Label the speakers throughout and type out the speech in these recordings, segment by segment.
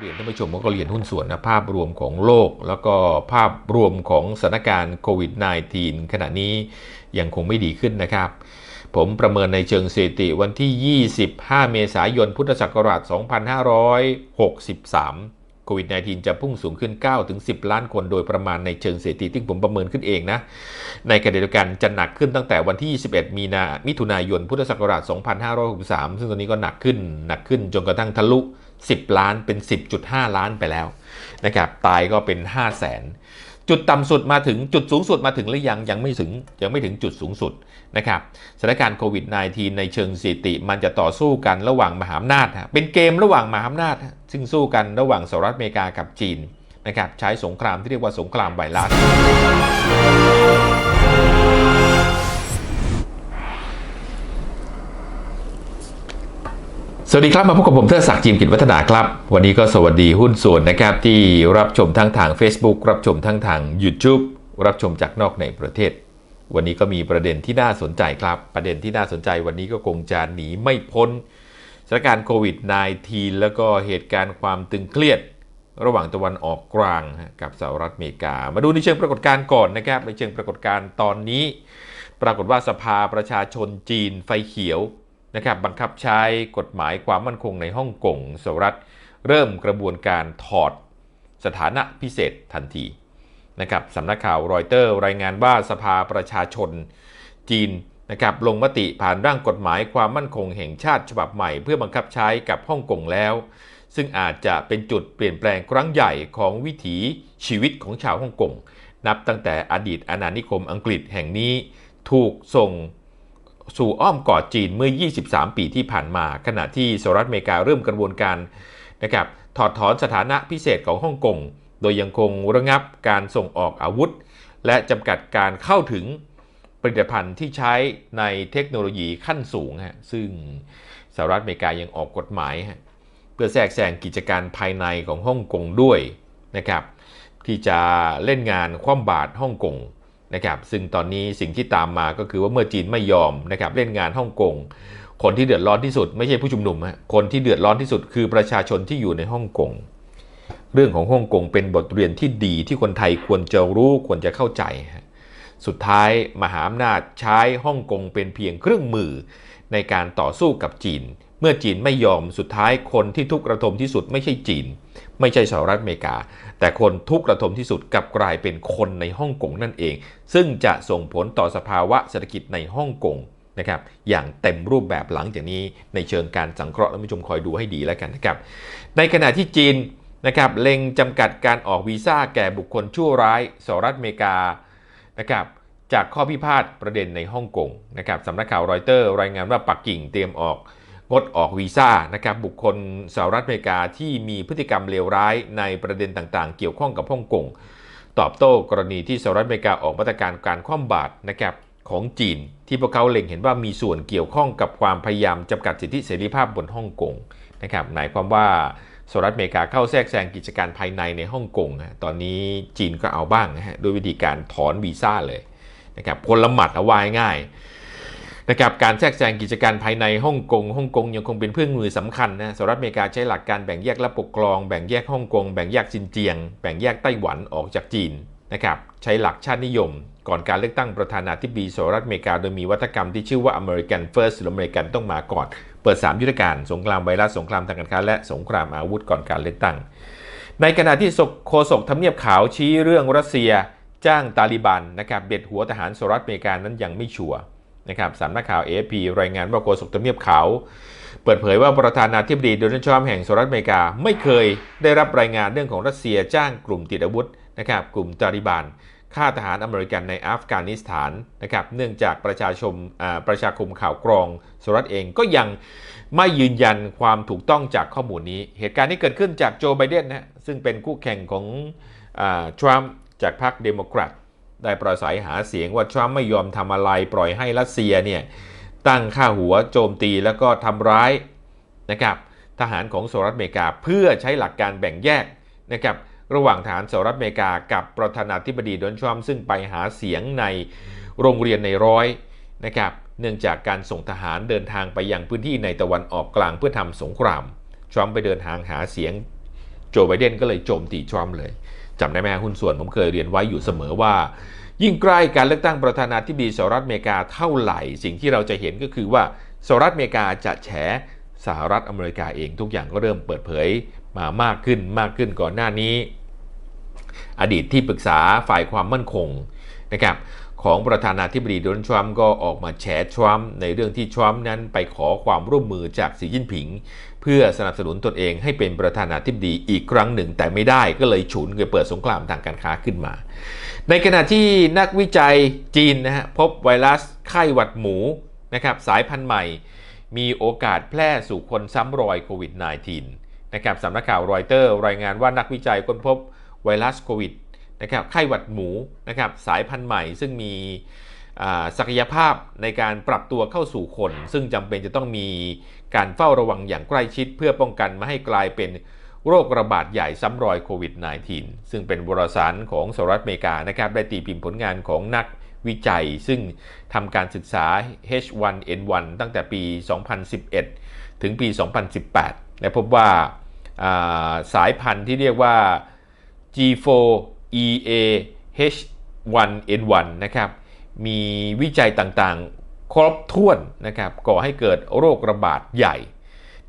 Speaker 1: เรียนท่านผู้ชมว่าก็เรียนหุ้นส่วนนะภาพรวมของโลก แล้วก็ภาพรวมของสถานการณ์โควิด -19 ขณะนี้ยังคงไม่ดีขึ้นนะครับ ผมประเมินในเชิงสถิติวันที่ 25 เมษายน พุทธศักราช 2563 โควิด -19 จะพุ่งสูงขึ้น 9-10 ล้านคนโดยประมาณในเชิงสถิติที่ผมประเมินขึ้นเองนะ ในขณะเดียวกันจะหนักขึ้นตั้งแต่วันที่ 21 มีนามิถุนายน พุทธศักราช 2563 ซึ่งตอนนี้ก็หนักขึ้นหนักขึ้นจนกระทั่งทะลุ 10 ล้านเป็น 10.5 ล้านไปแล้วนะครับตายก็เป็น 5 0 0แสนจุดต่ำสุดมาถึงจุดสูงสุดมาถึงหรือยังยังไม่ถึงยังไม่ถึงจุดสูงสุดนะครับสถานการณ์โควิด -19 ในเชิงสถิติ มันจะต่อสู้กันระหว่างมหาอำนาจ เป็นเกมระหว่างมหาอำนาจ ซึ่งสู้กันระหว่างสหรัฐอเมริกากับจีนนะครับใช้สงครามที่เรียกว่าสงครามไวรัส วัสดีครับ มาพบกับผมเทอศักดิ์จิมกิจวัฒนาครับ วันนี้ก็สวัสดีหุ้นส่วนนะครับ ที่รับชมทั้งทาง Facebook รับชมทั้งทาง YouTube รับชมจากนอกในประเทศ วันนี้ก็มีประเด็นที่น่าสนใจครับ ประเด็นที่น่าสนใจวันนี้ก็คงจะหนีไม่พ้นสถานการณ์โควิด -19 แล้วก็เหตุการณ์ความตึงเครียด ระหว่างตะวันออกกลางกับสหรัฐอเมริกา มาดูในเชิงปรากฏการณ์ก่อนนะครับในเชิงปรากฏการณ์ตอนนี้ ปรากฏว่าสภาประชาชนจีนไฟเขียว นะครับบังคับใช้กฎหมายความมั่นคงในฮ่องกงสหรัฐ เริ่มกระบวนการถอดสถานะพิเศษทันทีนะครับสำนักข่าวรอยเตอร์รายงานว่าสภาประชาชนจีนนะครับลงมติผ่านร่างกฎหมายความมั่นคงแห่งชาติฉบับใหม่ เพื่อบังคับใช้กับฮ่องกงแล้ว ซึ่งอาจจะเป็นจุดเปลี่ยนแปลงครั้งใหญ่ของวิถีชีวิตของชาวฮ่องกงนับตั้งแต่อดีตอาณานิคมอังกฤษแห่งนี้ ถูกส่ง สู่อ้อมกอดจีนเมื่อ 23 ปีที่ผ่านมา ขณะที่สหรัฐอเมริกาเริ่มกระบวนการนะครับถอดถอนสถานะพิเศษของฮ่องกง โดยยังคงระงับการส่งออกอาวุธ และจำกัดการเข้าถึงผลิตภัณฑ์ที่ใช้ในเทคโนโลยีขั้นสูงฮะซึ่งสหรัฐอเมริกายังออกกฎหมายฮะเพื่อแทรกแซงกิจการภายในของฮ่องกงด้วยนะครับที่จะเล่นงานคว่ำบาตรฮ่องกง นะครับซึ่งตอนนี้สิ่งที่ตามมาก็คือว่าเมื่อจีนไม่ยอมนะครับเล่นงานฮ่องกงคนที่เดือดร้อนที่สุดไม่ใช่ผู้ชุมนุมฮะคนที่เดือดร้อนที่สุดคือประชาชนที่อยู่ในฮ่องกงเรื่องของฮ่องกงเป็นบทเรียนที่ดีที่คนไทยควรจะรู้ควรจะเข้าใจ สุดท้ายมหาอำนาจใช้ฮ่องกงเป็นเพียงเครื่องมือในการต่อสู้กับจีน เมื่อจีนไม่ยอมสุดท้ายคนที่ทุกข์ระทมที่สุดไม่ใช่จีน ไม่ใช่สหรัฐอเมริกา แต่คนทุกข์ระทมที่สุดกลับกลายเป็นคนในฮ่องกงนั่นเอง ซึ่งจะส่งผลต่อสภาวะเศรษฐกิจในฮ่องกงนะครับอย่างเต็มรูปแบบหลังจากนี้ในเชิงการสังเคราะห์ท่านผู้ชมคอยดูให้ดีแล้วกันนะครับในขณะที่จีนนะครับเล็งจำกัดการออกวีซ่าแก่บุคคลชั่วร้ายสหรัฐอเมริกานะครับจากข้อพิพาทประเด็นในฮ่องกงนะครับสำนักข่าวรอยเตอร์ รายงานว่าปักกิ่งเตรียมออก งดออกวีซ่านะครับบุคคลสหรัฐอเมริกาที่มีพฤติกรรมเลวร้ายในประเด็นต่างๆ เกี่ยวข้องกับฮ่องกงตอบโต้กรณีที่สหรัฐอเมริกาออกมาตรการการคว่ำบาตรนะครับของจีน ที่พวกเขาเล็งเห็นว่ามีส่วนเกี่ยวข้องกับความพยายามจำกัดสิทธิเสรีภาพบนฮ่องกงนะครับหมายความว่าสหรัฐอเมริกาเข้าแทรกแซงกิจการภายในในฮ่องกงตอนนี้จีนก็เอาบ้างนะฮะด้วยวิธีการถอนวีซ่าเลยนะครับคนละหมัดเอาไว้ง่าย นะครับการแทรกแซงกิจการภายในฮ่องกงฮ่องกงยังคงเป็นเครื่องมือสำคัญนะสหรัฐอเมริกาใช้หลักการแบ่งแยกและปกครอง แบ่งแยกฮ่องกงแบ่งแยกซินเจียง แบ่งแยกไต้หวันออกจากจีนนะครับใช้หลักชาตินิยม ก่อนการเลือกตั้งประธานาธิบดีสหรัฐอเมริกาโดยมีวัฒกรรมที่ชื่อว่า American First หรืออเมริกันต้องมาก่อน เปิด 3 ยุทธการสงครามไวรัสสงครามทางการค้าและสงครามอาวุธก่อนการเลือกตั้ง ในขณะที่โฆษกทำเนียบขาวชี้เรื่องรัสเซีย จ้างตาลิบันนะครับเบ็ดหัวทหารสหรัฐอเมริกานั้นยังไม่ชัวร์ นะครับสำนักข่าว AFP รายงานว่าโฆษกทำเนียบขาวเปิดเผยว่าประธานาธิบดีโดนัลด์ทรัมป์แห่งสหรัฐอเมริกา ไม่เคยได้รับรายงานเรื่องของรัสเซียจ้างกลุ่มติดอาวุธนะครับกลุ่มตาลิบันฆ่าทหารอเมริกันในอัฟกานิสถานนะครับเนื่องจากประชาชนประชาคมข่าวกรองสหรัฐเองก็ยังไม่ยืนยันความถูกต้องจากข้อมูลนี้ เหตุการณ์นี้เกิดขึ้นจากโจไบเดนนะซึ่งเป็นคู่แข่งของทรัมป์จากพรรคเดโมแครต ได้ปราศัยหาเสียงว่าทรัมป์ไม่ยอมทำอะไรปล่อยให้รัสเซียเนี่ยตั้งค่าหัวโจมตีแล้วก็ทำร้ายนะครับทหารของสหรัฐอเมริกาเพื่อใช้หลักการแบ่งแยกนะครับระหว่างทหารสหรัฐอเมริกากับประธานาธิบดีโดนัทรัมป์ซึ่งไปหาเสียงในโรงเรียนในร้อยนะครับเนื่องจากการส่งทหารเดินทางไปยังพื้นที่ในตะวันออกกลางเพื่อทำสงครามทรัมป์ไปเดินทางหาเสียงโจไบเดนก็เลยโจมตีทรัมป์เลย จำได้ไหมหุ้นส่วนผมเคยเรียนไว้อยู่เสมอว่า ยิ่งใกล้การเลือกตั้งประธานาธิบดีสหรัฐอเมริกาเท่าไหร่ สิ่งที่เราจะเห็นก็คือว่าสหรัฐอเมริกาจะแฉสหรัฐอเมริกาเองทุกอย่างก็เริ่มเปิดเผยมามากขึ้นมากขึ้นก่อนหน้านี้ อดีตที่ปรึกษาฝ่ายความมั่นคงนะครับของประธานาธิบดีโดนัลด์ทรัมป์ก็ออกมาแฉทรัมป์ในเรื่องที่ทรัมป์นั้นไปขอความร่วมมือจากสีจิ้นผิง พื่อสนับสนุนตนเองให้เป็นประธานาธิบดีอีกครั้งหนึ่ง แต่ไม่ได้ก็เลยฉุนเกิดเปิดสงครามทางการค้าขึ้นมา ในขณะที่นักวิจัยจีนนะฮะพบไวรัสไข้หวัดหมูนะครับสายพันธุ์ใหม่ มีโอกาสแพร่สู่คนซ้ำรอยโควิด -19 นะครับสำนักข่าวรอยเตอร์รายงานว่านักวิจัยค้นพบไวรัสโควิดนะครับไข้หวัดหมูนะครับสายพันธุ์ใหม่ซึ่งมี ศักยภาพในการปรับตัวเข้าสู่คน ซึ่งจำเป็นจะต้องมีการเฝ้าระวังอย่างใกล้ชิด เพื่อป้องกันไม่ให้กลายเป็นโรคระบาดใหญ่ซ้ำรอยโควิด -19 ซึ่งเป็นวารสารของสหรัฐอเมริกานะครับได้ตีพิมพ์ผลงานของนักวิจัย ซึ่งทำการศึกษา H1N1 ตั้งแต่ปี 2011 ถึงปี 2018 และพบว่าสายพันธุ์ที่เรียกว่า G4 EA H1N1 นะครับ มีวิจัยต่างๆ ครบถ้วนนะครับก่อให้เกิดโรคระบาดใหญ่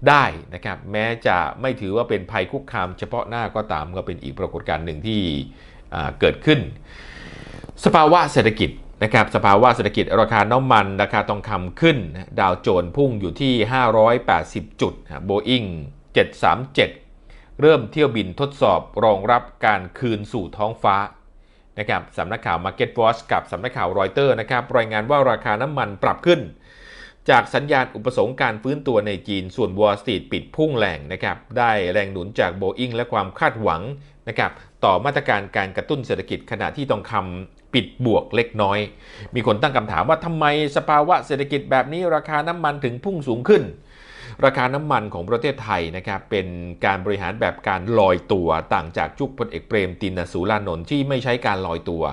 Speaker 1: ได้นะครับแม้จะไม่ถือว่าเป็นภัยคุกคามเฉพาะหน้าก็ตามก็เป็นอีกปรากฏการณ์หนึ่งที่เกิดขึ้น สภาวะเศรษฐกิจนะครับสภาวะเศรษฐกิจราคาน้ำมัน ราคาทองคำขึ้น ดาวโจนส์พุ่งอยู่ที่ 580 จุดโบอิง737 เริ่มเที่ยวบินทดสอบรองรับการคืนสู่ท้องฟ้า นะครับสำนักข่าว Market Watch กับสำนักข่าวรอยเตอร์นะครับรายงานว่าราคาน้ำมันปรับขึ้น จากสัญญาณอุปสงค์การฟื้นตัวในจีนส่วน Wall Street ปิดพุ่งแรงนะครับได้แรงหนุนจากโบอิงและความคาดหวังนะครับต่อมาตรการการกระตุ้นเศรษฐกิจขณะที่ทองคำปิดบวกเล็กน้อย มีคนตั้งคำถามว่าทำไมสภาวะเศรษฐกิจแบบนี้ราคาน้ำมันถึงพุ่งสูงขึ้น ราคาน้ำมันของประเทศไทยนะครับเป็นการบริหารแบบการลอยตัวต่างจากจุกพลเอกเปรมตินสูรานนท์ที่ไม่ใช้การลอยตัว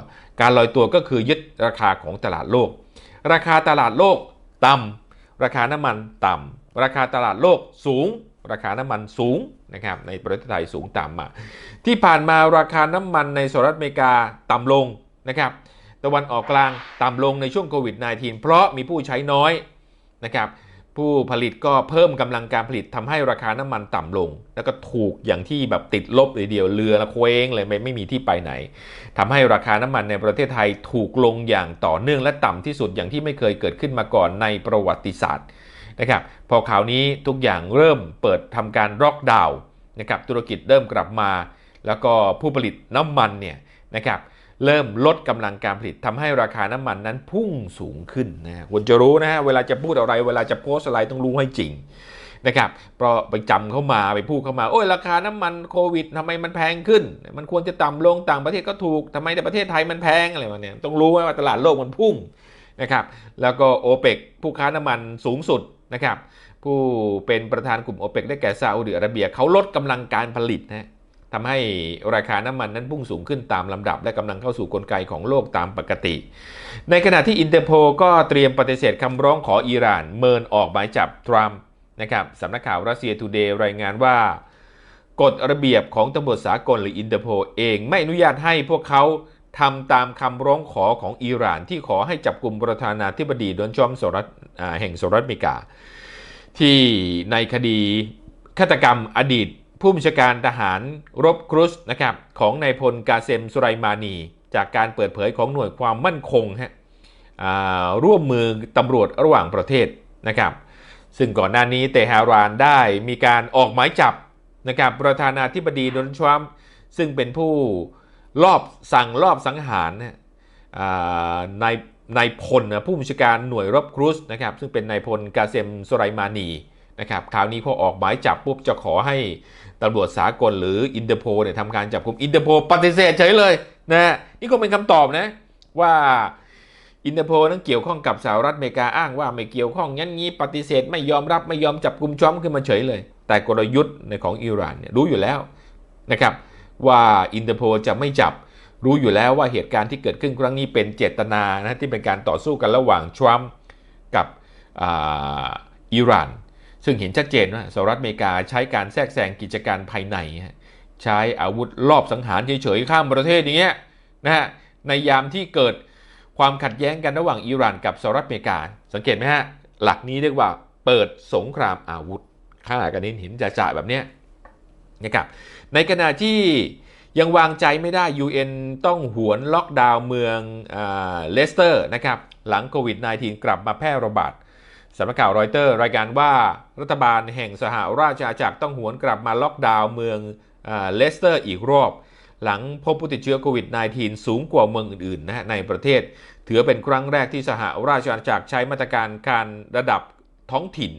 Speaker 1: การลอยตัวก็คือยึดราคาของตลาดโลก ราคาตลาดโลกต่ำราคาน้ำมันต่ำราคาตลาดโลกสูง ราคาน้ำมันสูงนะครับในประเทศไทยสูงต่ำมาที่ผ่านมาราคาน้ำมันในสหรัฐอเมริกาต่ำลงนะครับตะวันออกกลางต่ำลงในช่วงโควิด -19 เพราะมีผู้ใช้น้อยนะครับ ผู้ผลิตก็เพิ่มกำลังการผลิตทำให้ราคาน้ำมันต่ำลง แล้วก็ถูกอย่างที่แบบติดลบเลยเดียวเรือละเคว้งเลยไม่ไม่มีที่ไปไหนทำให้ราคาน้ำมันในประเทศไทยถูกลงอย่างต่อเนื่องและต่ำที่สุดอย่างที่ไม่เคยเกิดขึ้นมาก่อนในประวัติศาสตร์นะครับพอข่าวนี้ทุกอย่างเริ่มเปิดทำการล็อกดาวน์นะครับธุรกิจเริ่มกลับมา แล้วก็ผู้ผลิตน้ำมันเนี่ยนะครับ เริ่มลดกำลังการผลิตทำให้ราคาน้ำมันนั้นพุ่งสูงขึ้นนะควรจะรู้นะฮะเวลาจะพูดอะไร เวลาจะโพสอะไรต้องรู้ให้จริงนะครับเพราะไปจำเข้ามาไปพูดเข้ามาโอ้ยราคาน้ำมันโควิดทำไมมันแพงขึ้น มันควรจะต่ำลงต่างประเทศก็ถูกทำไมแต่ประเทศไทยมันแพงอะไรมาเนี่ยต้องรู้ว่าตลาดโลกมันพุ่งนะครับแล้วก็โอเปกผู้ค้าน้ำมันสูงสุดนะครับผู้เป็นประธานกลุ่มโอเปกได้แก่ซาอุดิอาระเบียเขาลดกำลังการผลิตนะ ทำให้ราคาน้ำมันนั้นพุ่งสูงขึ้นตามลำดับ และกำลังเข้าสู่กลไกของโลกตามปกติ ในขณะที่อินเตอร์โพก็เตรียมปฏิเสธคำร้องขออิหร่าน เมินออกหมายจับทรัมป์นะครับสำนักข่าวรัสเซียทูเดย์รายงานว่ากฎระเบียบของตำรวจสากลหรืออินเตอร์โพเองไม่อนุญาตให้พวกเขาทำตามคำร้องขอของอิหร่าน ที่ขอให้จับกลุ่มประธานาธิบดีโดนจอมสหรัฐแห่งสหรัฐอเมริกา ที่ในคดีฆาตกรรมอดีต ผู้บัญชาการทหารรบครุสนะครับของนายพลกาเซมสุไรมานี จากการเปิดเผยของหน่วยความมั่นคงฮะร่วมมือตำรวจระหว่างประเทศนะครับซึ่งก่อนหน้านี้เตหารานได้มีการออกหมายจับนะครับประธานาธิบดีโดนัลด์ทรัมป์ซึ่งเป็นผู้ลอบสั่งลอบสังหารนายนายพลผู้บัญชาการหน่วยรบครุสนะครับซึ่งเป็นนายพลกาเซมสุไรมานี นะครับคราวนี้พอออกหมายจับปุ๊บจะขอให้ตำรวจสากลหรืออินเตอร์โพเนี่ยทำการจับกุมอินเตอร์โพปฏิเสธเฉยเลยนะนี่ก็เป็นคำตอบนะว่าอินเตอร์โพนั้นเกี่ยวข้องกับสหรัฐอเมริกาอ้างว่าไม่เกี่ยวข้องงั้นงี้ปฏิเสธไม่ยอมรับไม่ยอมจับกลุ่มช้อมขึ้นมาเฉยเลย แต่กลยุทธ์ในของอิหร่านเนี่ยรู้อยู่แล้วนะครับว่าอินเตอร์โพจะไม่จับรู้อยู่แล้วว่าเหตุการณ์ที่เกิดขึ้นครั้งนี้เป็นเจตนานะที่เป็นการต่อสู้กันระหว่างทรัมป์กับอิหร่าน ซึ่งเห็นชัดเจนว่าสหรัฐอเมริกาใช้การแทรกแซงกิจการภายใน ใช้อาวุธลอบสังหารเฉยๆข้ามประเทศอย่างเงี้ยนะฮะในยามที่เกิดความขัดแย้งกันระหว่างอิหร่านกับสหรัฐอเมริกา สังเกตไหมฮะ หลักนี้เรียกว่าเปิดสงครามอาวุธฆ่ากันเห็นหินจ่าๆแบบเนี้ยนะครับในขณะที่ยังวางใจไม่ได้ UN ต้องหวนล็อกดาวน์เมืองเลสเตอร์นะครับหลังโควิด -19 กลับมาแพร่ระบาด สำนักข่าวรอยเตอร์รายการว่ารัฐบาลแห่งสหราชอาณาจักรต้องหวนกลับมาล็อกดาวน์เมืองเลสเตอร์อีกรอบ หลังพบผู้ติดเชื้อโควิด -19 สูงกว่าเมืองอื่นๆนะฮะในประเทศ ถือเป็นครั้งแรกที่สหราชอาณาจักรใช้มาตรการการระดับท้องถิ่น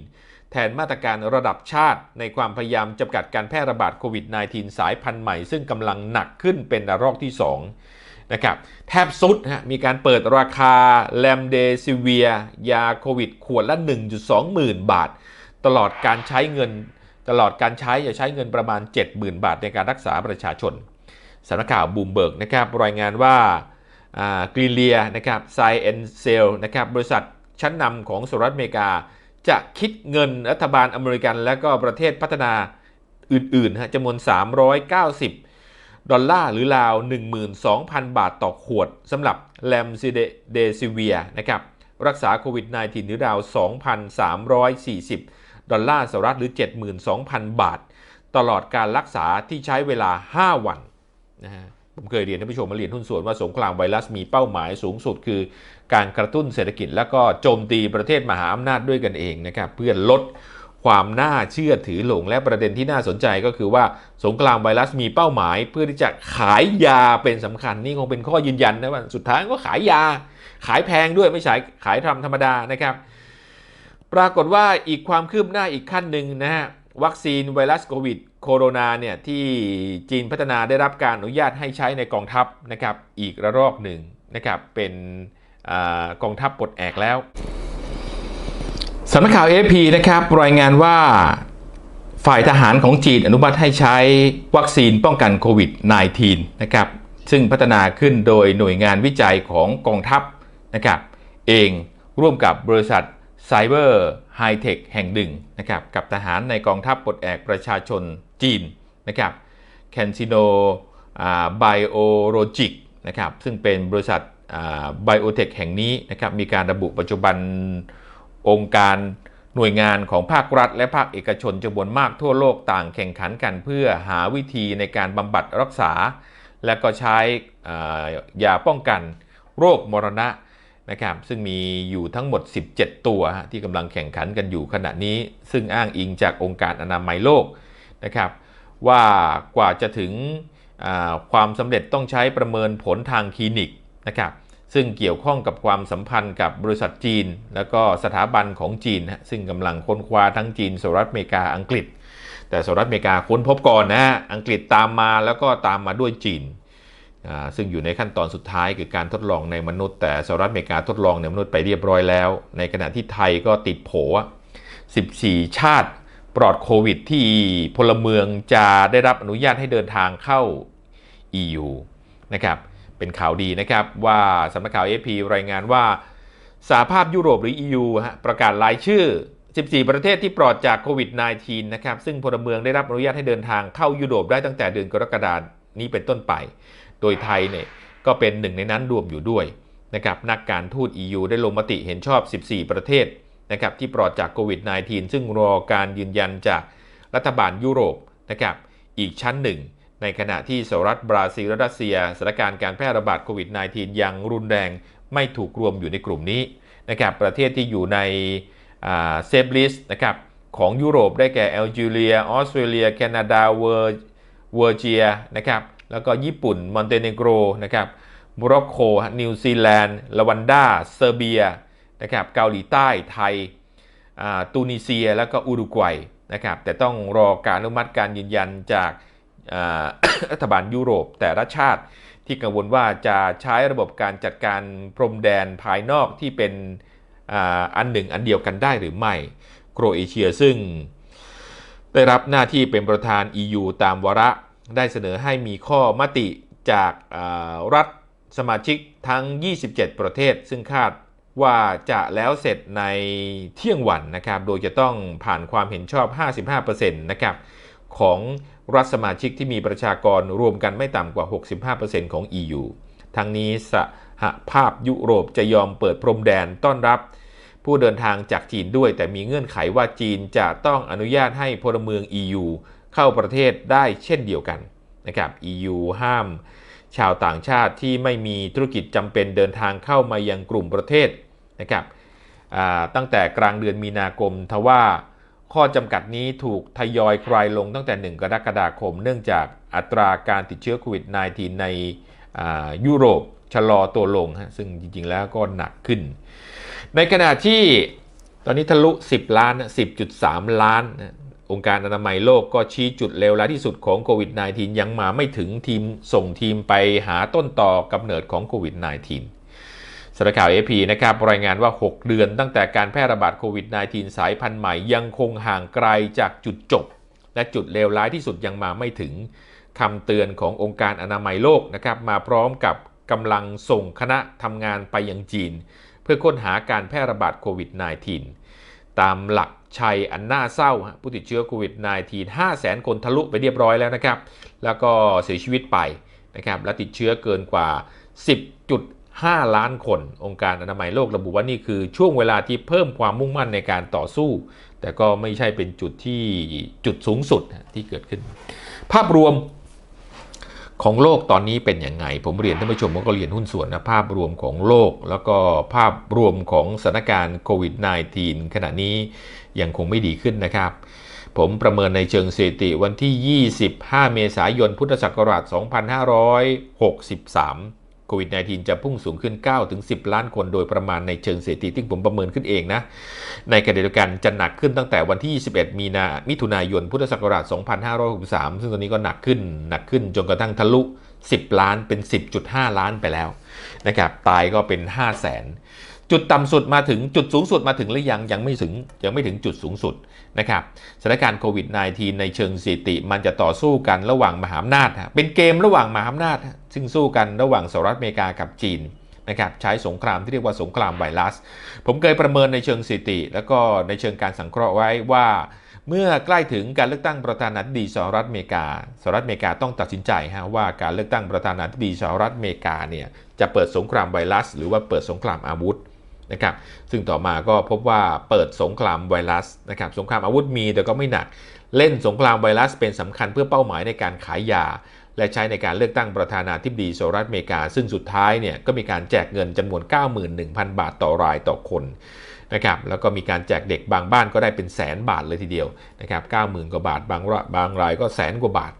Speaker 1: แทนมาตรการระดับชาติ ในความพยายามจำกัดการแพร่ระบาดโควิด -19 สายพันธุ์ใหม่ซึ่งกำลังหนักขึ้นเป็นระลอกที่ 2 นะครับแทบสุดฮะมีการเปิดราคาแลมเดซิเวีย ยาโควิด ขวดละ 1.2หมื่นบาท ตลอดการใช้เงิน ตลอดการใช้จะใช้เงินประมาณ 70,000 บาทในการรักษาประชาชนสำนักข่าวบูมเบิร์กนะครับรายงานว่ากรีเลียนะครับไซเอนเซลนะครับบริษัทชั้นนำของสหรัฐอเมริกา จะคิดเงินรัฐบาลอเมริกัน และก็ประเทศพัฒนาอื่นๆฮะจำนวน 390 ดอลลาร์หรือราว 12,000 บาทต่อขวดสำหรับแลมซิเดซิเวียนะครับรักษาโควิด -19 หรือราว 2,340 ดอลลาร์สหรัฐหรือ 72,000 บาท ตลอดการรักษาที่ใช้เวลา 5 วันนะฮะผมเคยเรียนท่านผู้ชมมาเรียนหุ้นส่วนว่าสงครามไวรัสมีเป้าหมายสูงสุด คือการกระตุ้นเศรษฐกิจ และก็โจมตีประเทศมหาอำนาจด้วยกันเองนะครับเพื่อลด ความน่าเชื่อถือหลง และประเด็นที่น่าสนใจก็คือว่าสงครามไวรัสมีเป้าหมาย เพื่อที่จะขายยาเป็นสำคัญนี่คงเป็นข้อยืนยันนะว่าสุดท้ายก็ขายยา ขายแพงด้วยไม่ใช่ขายทำธรรมดานะครับ ปรากฏว่าอีกความคืบหน้าอีกขั้นหนึ่งนะฮะวัคซีนไวรัสโควิดโคโรนาเนี่ยที่จีนพัฒนาได้รับการอนุญาตให้ใช้ในกองทัพนะครับอีกระลอกหนึ่งนะครับเป็นอกองทัพปลดแอกแล้ว สำนักข่าว AP นะครับรายงานว่าฝ่ายทหารของจีนอนุมัติให้ใช้วัคซีนป้องกันโควิด -19 นะครับซึ่งพัฒนาขึ้นโดยหน่วยงานวิจัยของกองทัพนะครับเองร่วมกับบริษัทไซเบอร์ไฮเทคแห่งหนึ่งนะครับกับทหารในกองทัพปลดแอกประชาชนจีนนะครับแคนซิโนไบโอโรจิกนะครับซึ่งเป็นบริษัทไบโอเทคแห่งนี้นะครับมีการระบุปัจจุบัน องค์การหน่วยงานของภาครัฐ และภาคเอกชนจำนวนมากทั่วโลกต่างแข่งขันกันเพื่อหาวิธีในการบำบัดรักษา และก็ใช้ยาป้องกันโรคมรณะนะครับซึ่งมีอยู่ทั้งหมด 17 ตัวที่กำลังแข่งขันกันอยู่ขณะนี้ ซึ่งอ้างอิงจากองค์การอนามัยโลกนะครับว่ากว่าจะถึงความสำเร็จต้องใช้ประเมินผลทางคลินิกนะครับ ซึ่งเกี่ยวข้องกับความสัมพันธ์กับบริษัทจีน แล้วก็สถาบันของจีนซึ่งกำลังค้นคว้าทั้งจีนสหรัฐอเมริกาอังกฤษ แต่สหรัฐอเมริกาค้นพบก่อนนะฮะอังกฤษตามมาแล้วก็ตามมาด้วยจีนซึ่งอยู่ในขั้นตอนสุดท้ายคือการทดลองในมนุษย์ แต่สหรัฐอเมริกาทดลองในมนุษย์ไปเรียบร้อยแล้ว ในขณะที่ไทยก็ติดโผ 14 ชาติปลอดโควิดที่พลเมืองจะได้รับอนุญาตให้เดินทางเข้า EU นะครับ เป็นข่าวดีนะครับว่าสำนักข่าว AP รายงานว่าสหภาพยุโรปหรือ EU ฮะประกาศรายชื่อ 14 ประเทศที่ปลอดจากโควิด -19 นะครับซึ่งพลเมืองได้รับอนุญาตให้เดินทางเข้ายุโรปได้ตั้งแต่เดือนกรกฎาคมนี้เป็นต้นไป โดยไทยเนี่ยก็เป็นหนึ่งในนั้นรวมอยู่ด้วยนะครับนักการทูต EU ได้ลงมติเห็นชอบ 14 ประเทศนะครับที่ปลอดจากโควิด -19 ซึ่งรอการยืนยันจากรัฐบาลยุโรปนะครับอีกชั้นหนึ่ง ในขณะที่สหรัฐบราซิลและรัสเซียสถานการณ์การแพร่ระบาดโควิด -19 ยังรุนแรงไม่ถูกรวมอยู่ในกลุ่มนี้นะครับประเทศที่อยู่ในเซฟลิสนะครับของยุโรปได้แก่แอลจีเรียออสเตรเลีย แคนาดาเวอร์เวอร์เจียนะครับแล้วก็ญี่ปุ่น มอนเตเนโกรนะครับโมร็อกโกนิวซีแลนด์ลาวันดาเซอร์เบียนะครับเกาหลีใต้ไทยตูนิเซีย แล้วก็อุรุกวัยนะครับแต่ต้องรอการอนุมัติการยืนยันจาก รัฐบาลยุโรปแต่ละชาติที่กังวลว่าจะใช้ระบบการจัดการพรมแดนภายนอกที่เป็นอันหนึ่งอันเดียวกันได้หรือไม่ โครเอเชียซึ่ง ได้รับหน้าที่เป็นประธาน EU ตามวาระได้เสนอให้มีข้อมติจากรัฐสมาชิกทั้ง 27 ประเทศ ซึ่งคาดว่าจะแล้วเสร็จในเที่ยงวันนะครับ โดยจะต้องผ่านความเห็นชอบ 55%นะครับ ของรัฐสมาชิกที่มีประชากรรวมกันไม่ต่ำกว่า 65%ของ EU ทั้งนี้สหภาพยุโรปจะยอมเปิดพรมแดนต้อนรับ ผู้เดินทางจากจีนด้วย แต่มีเงื่อนไขว่าจีนจะต้องอนุญาตให้พลเมือง EU เข้าประเทศได้เช่นเดียวกันนะครับ EU ห้าม ชาวต่างชาติที่ไม่มีธุรกิจจำเป็นเดินทางเข้ามายังกลุ่มประเทศนะครับตั้งแต่กลางเดือนมีนาคมทว่า ข้อจำกัดนี้ถูกทยอยคลายลงตั้งแต่ 1 กรกฎาคม เนื่องจากอัตราการติดเชื้อโควิด -19 ในยุโรปชะลอตัวลงฮะซึ่งจริงๆแล้วก็หนักขึ้น ในขณะที่ตอนนี้ทะลุ 10 ล้านนะ10.3 ล้าน องค์การอนามัยโลกก็ชี้จุดเลวร้ายที่สุดของโควิด -19 ยังมาไม่ถึงทีมส่งทีมไปหาต้นต่อกำเนิดของโควิด -19 สารข่าว AP นะครับรายงานว่า 6 เดือนตั้งแต่การแพร่ระบาดโควิด -19 สายพันธุ์ใหม่ยังคงห่างไกลจากจุดจบ และจุดเลวร้ายที่สุดยังมาไม่ถึงคำเตือนขององค์การอนามัยโลกนะครับมาพร้อมกับกำลังส่งคณะทำงานไปยังจีน เพื่อค้นหาการแพร่ระบาดโควิด -19 ตามหลักชัยอันน่าเศร้าผู้ติดเชื้อโควิด -19 5 0 0 0 0 0คนทะลุไปเรียบร้อยแล้วนะครับ แล้วก็เสียชีวิตไปนะครับและติดเชื้อเกินกว่า 5 ล้านคน องค์การอนามัยโลกระบุว่านี่คือช่วงเวลาที่เพิ่มความมุ่งมั่นในการต่อสู้ แต่ก็ไม่ใช่เป็นจุดที่จุดสูงสุดที่เกิดขึ้น ภาพรวมของโลกตอนนี้เป็นอยังไง ผมเรียนท่านผู้ชมว่าก็เรียนหุ้นส่วนนะภาพรวมของโลก แล้วก็ภาพรวมของสถานการณ์โควิด -19 ขณะนี้ยังคงไม่ดีขึ้นนะครับ ผมประเมินในเชิงสถิติวันที่ 25 เมษายน พุทธศักราช 2563 โควิด -19 จะพุ่งสูงขึ้น 9-10 ล้านคนโดยประมาณในเชิงสถิติที่ผมประเมินขึ้นเองนะ ในขณะเดียวกันจะหนักขึ้นตั้งแต่วันที่ 21 มีนามิถุนายน พุทธศักราช 2563 ซึ่งตอนนี้ก็หนักขึ้น หนักขึ้นจนกระทั่งทะลุ 10 ล้านเป็น 10.5 ล้านไปแล้วนะครับ ตายก็เป็น 5 0 0แสนจุดต่ำสุดมาถึงจุดสูงสุดมาถึงหรือยังยังไม่ถึงยังไม่ถึงจุดสูงสุด นะครับสถานการณ์โควิด -19 ในเชิงสถิติ มันจะต่อสู้กันระหว่างมหาอำนาจ เป็นเกมระหว่างมหาอำนาจ ซึ่งสู้กันระหว่างสหรัฐอเมริกากับจีนนะครับใช้สงครามที่เรียกว่าสงครามไวรัส ผมเคยประเมินในเชิงสถิติ แล้วก็ในเชิงการสังเคราะห์ไว้ว่า เมื่อใกล้ถึงการเลือกตั้งประธานาธิบดีสหรัฐอเมริกาสหรัฐอเมริกาต้องตัดสินใจฮะว่าการเลือกตั้งประธานาธิบดีสหรัฐอเมริกาเนี่ยจะเปิดสงครามไวรัส หรือว่าเปิดสงครามอาวุธ นะครับซึ่งต่อมาก็พบว่าเปิดสงครามไวรัสนะครับสงครามอาวุธมีแต่ก็ไม่หนัก เล่นสงครามไวรัสเป็นสำคัญเพื่อเป้าหมายในการขายยา และใช้ในการเลือกตั้งประธานาธิบดีสหรัฐอเมริกา ซึ่งสุดท้ายเนี่ยก็มีการแจกเงินจำนวน 91,000 บาทต่อรายต่อคนนะครับแล้วก็มีการแจกเด็กบางบ้านก็ได้เป็นแสนบาทเลยทีเดียวนะครับ90,000กว่าบาทบางบางรายก็แสนกว่าบาท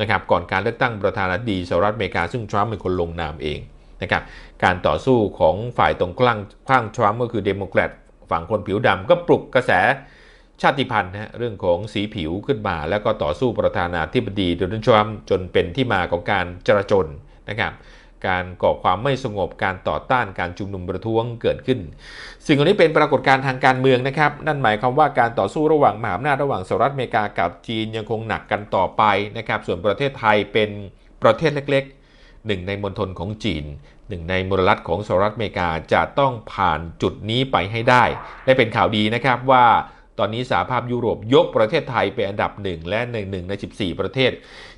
Speaker 1: นะครับก่อนการเลือกตั้งประธานาธิบดีสหรัฐอเมริกาซึ่งทรัมป์เป็นคนลงนามเอง นะครับการต่อสู้ของฝ่ายตรงกลางข้างทรัมป์ก็คือเดโมแครตฝั่งคนผิวดำก็ปลุกกระแสชาติพันธุ์นะฮะเรื่องของสีผิวขึ้นมา แล้วก็ต่อสู้ประธานาธิบดีโดนัลด์ทรัมป์จนเป็นที่มาของการจราจนนะครับการก่อความไม่สงบการต่อต้านการชุมนุมประท้วงเกิดขึ้น สิ่งเหล่านี้เป็นปรากฏการณ์ทางการเมืองนะครับ นั่นหมายความว่าการต่อสู้ระหว่างมหาอำนาจระหว่างสหรัฐอเมริกากับจีนยังคงหนักกันต่อไปนะครับ ส่วนประเทศไทยเป็นประเทศเล็กๆหนึ่งในมณฑลของจีน หนึ่งในมลรัฐของสหรัฐอเมริกาจะต้องผ่านจุดนี้ไปให้ได้ และเป็นข่าวดีนะครับว่าตอนนี้สหภาพยุโรปยกประเทศไทยเป็นอันดับหนึ่งและในหนึ่งใน 14 ประเทศ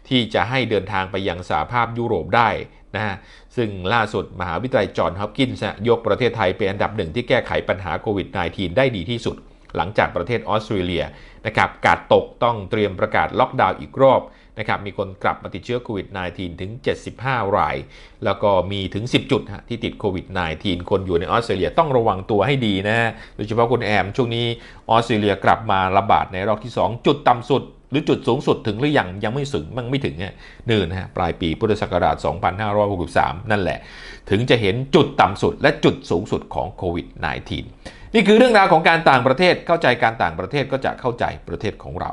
Speaker 1: ที่จะให้เดินทางไปยังสหภาพยุโรปได้นะฮะซึ่งล่าสุดมหาวิทยาลัยจอห์นฮอปกินส์ยกประเทศไทยเป็นอันดับหนึ่งที่แก้ไขปัญหาโควิด -19 ได้ดีที่สุด หลังจากประเทศออสเตรเลียนะครับกาดตกต้องเตรียมประกาศล็อกดาวน์อีกรอบ นะครับมีคนกลับมาติดเชื้อโควิด -19 ถึง 75 ราย แล้วก็มีถึง 10 จุดที่ติดโควิด -19 คนอยู่ในออสเตรเลียต้องระวังตัวให้ดีนะโดยเฉพาะคุณแอมช่วงนี้ออสเตรเลียกลับมาระบาดในรอบที่ 2 จุดต่ำสุดหรือจุดสูงสุดถึงหรือยังยังไม่ถึงมันไม่ถึงเนี่ยนินนะฮะปลายปีพุทธศักราช 2563 นั่นแหละ ถึงจะเห็นจุดต่ำสุดและจุดสูงสุดของโควิด -19 นี่คือเรื่องราวของการต่างประเทศเข้าใจการต่างประเทศก็จะเข้าใจประเทศของเรา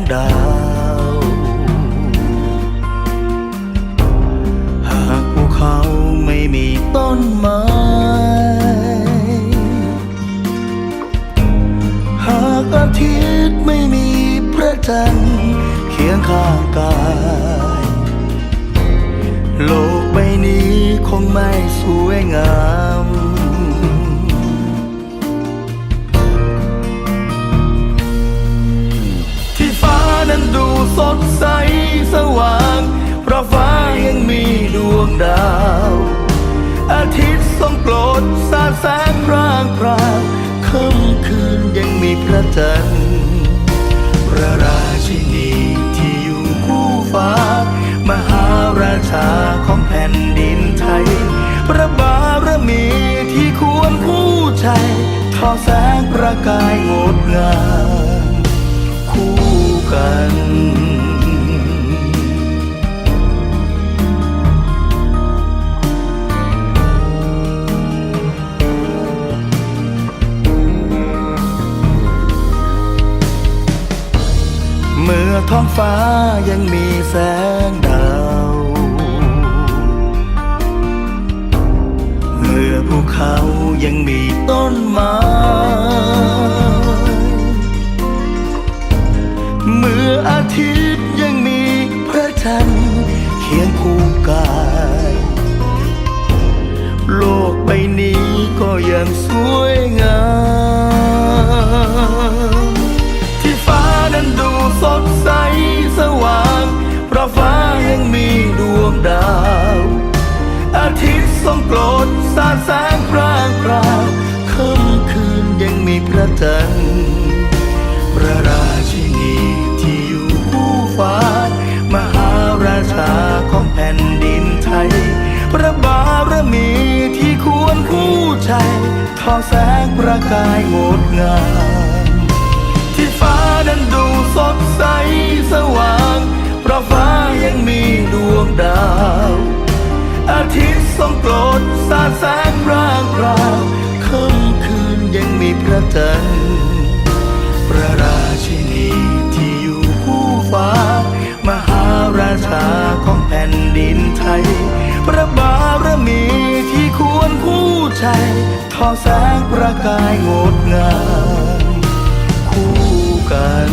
Speaker 2: งดาว หากภูเขาไม่มีต้นไม้ หากอาทิตย์ไม่มีพระจันทร์เคียงข้างกาย โลกใบนี้คงไม่สวยงาม ดูสดใสสว่าง เพราะฟ้ายังมีดวงดาว อาทิตย์ทรงโปรดสาดแสงพร่างพรางค่ำคืนยังมีพระจันทร์พระราชินีที่อยู่คู่ฟ้า มหาราชาของแผ่นดินไทย พระบารมีที่ควรคู่ใจทอแสงประกายงดงาม ฟ้ายังมีแสงดาว เมื่อภูเขายังมีต้นไม้ เมื่ออาทิตย์ยังมีพระจันทร์เคียงคู่กาย โลกใบนี้ก็ยังสวยงาม ที่ฟ้านั้นดู ยังมีดวงดาว อาทิตย์ทรงโปรดสาดแสงพรางพราวค่ำคืนยังมีพระจันทร์พระราชินีที่อยู่คู่ฟ้ามหาราชาของแผ่นดินไทย พระบารมีที่ควรคู่ใจทอแสงประกายงดงามที่ฟ้านั้นดูสดใสสว่าง ฟ้ายังมีดวงดาว อาทิตย์ทรงโปรดสาดแสงร่างราวค่ำคืนยังมีพระจันทร์พระราชินีที่อยู่คู่ฟ้า มหาราชาของแผ่นดินไทย พระบารมีที่ควรคู่ใจทอแสงประกายงดงามคู่กัน